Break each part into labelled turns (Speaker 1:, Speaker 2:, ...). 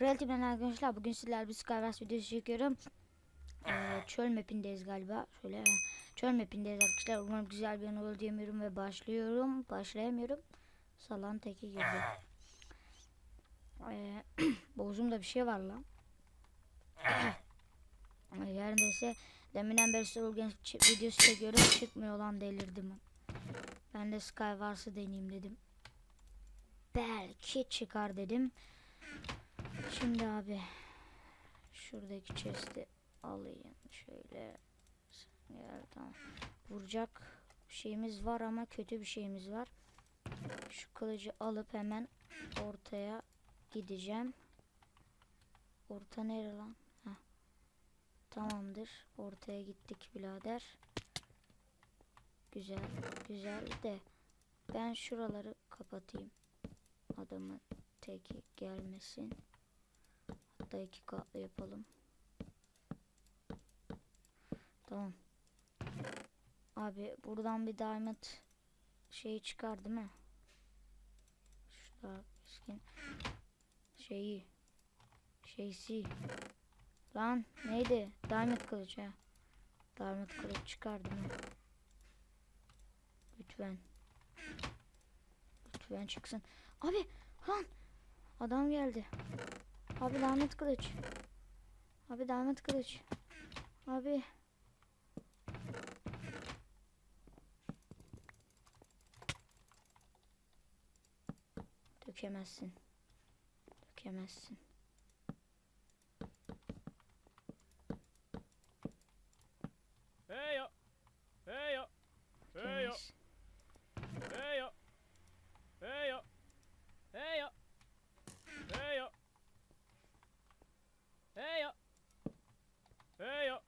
Speaker 1: Realty ben arkadaşlar bugün sizlerle bir Skywars videosu çekiyorum. Ee, çöl mapindeyiz galiba. Şöyle çöl mapindeyiz arkadaşlar. Umarım güzel bir an olur diyemiyorum ve başlıyorum. Başlayamıyorum. Salan teki girdi. Ee, boğazımda bir şey var lan. Her neyse deminden beri Soul Games videosu çekiyorum. Çıkmıyor lan delirdim. Ben de Skywars'ı deneyeyim dedim. Belki çıkar dedim. Şimdi abi şuradaki chest'i alayım şöyle tamam. vuracak şeyimiz var ama kötü bir şeyimiz var şu kılıcı alıp hemen ortaya gideceğim orta nere lan Heh. tamamdır ortaya gittik birader güzel güzel de ben şuraları kapatayım adamın teki gelmesin Hatta iki katlı yapalım. Tamam. Abi buradan bir diamond şeyi çıkar değil mi? Şurada skin şeyi şeysi lan neydi? Diamond kılıç ha. Diamond kılıç çıkar değil mi? Lütfen. Lütfen çıksın. Abi lan adam geldi. Abi lanet kılıç. Abi lanet kılıç. Abi. Dökemezsin. Dökemezsin.
Speaker 2: Hey yo. Hey yo. Hey yo.
Speaker 1: Dökemezsin.
Speaker 2: Hey yo. Hey yo. Hey yo. Hey yo. Hey yo. Hey yo.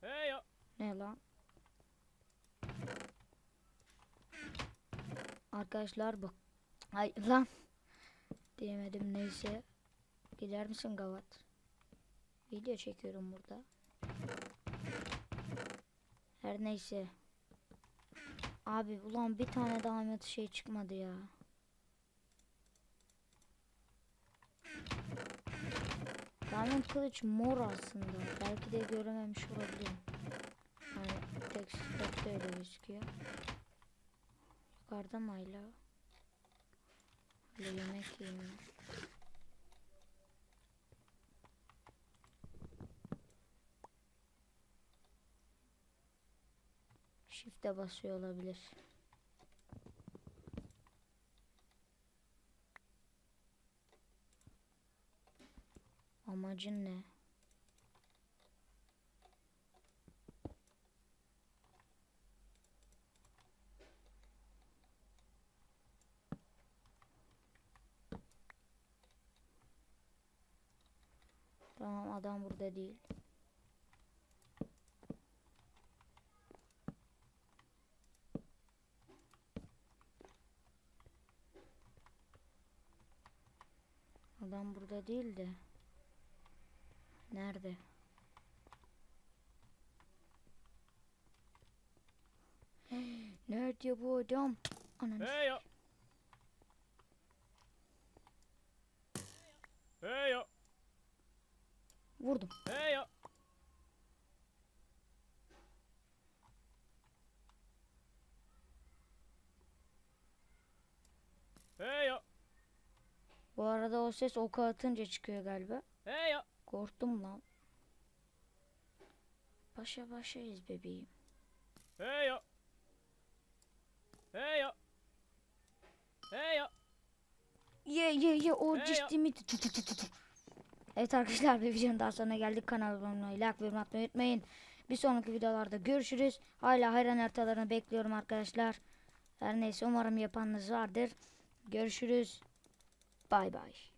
Speaker 2: Hey yo.
Speaker 1: Ne lan? Arkadaşlar bu. Ay lan. Diyemedim neyse. Gider misin Gavat? Video çekiyorum burada. Her neyse. Abi ulan bir tane daha Ahmet şey çıkmadı ya. Diamond kılıç mor aslında. Belki de görememiş olabilirim. Yani tekstilde öyle gözüküyor. Yukarıda mı hala? Öyle yemek yiyeyim ben. Shift'e basıyor olabilir. Amacın ne? Tamam adam burada değil. Adam burada değil de. Nerede? Nerede bu adam? Ananı
Speaker 2: Hey yo. Hey yo.
Speaker 1: Vurdum.
Speaker 2: Hey yo. Hey yo.
Speaker 1: Bu arada o ses oku atınca çıkıyor galiba.
Speaker 2: Hey yo.
Speaker 1: Korktum lan. Başa başayız bebeğim.
Speaker 2: Hey yo. Hey yo. Hey yo.
Speaker 1: Ye ye ye o
Speaker 2: Hey ya.
Speaker 1: cisdimi Evet arkadaşlar bir videonun daha sonuna geldik. Kanalıma abone olmayı, like ve atmayı unutmayın. Bir sonraki videolarda görüşürüz. Hala hayran haritalarını bekliyorum arkadaşlar. Her neyse umarım yapanınız vardır. Görüşürüz. Bay bay.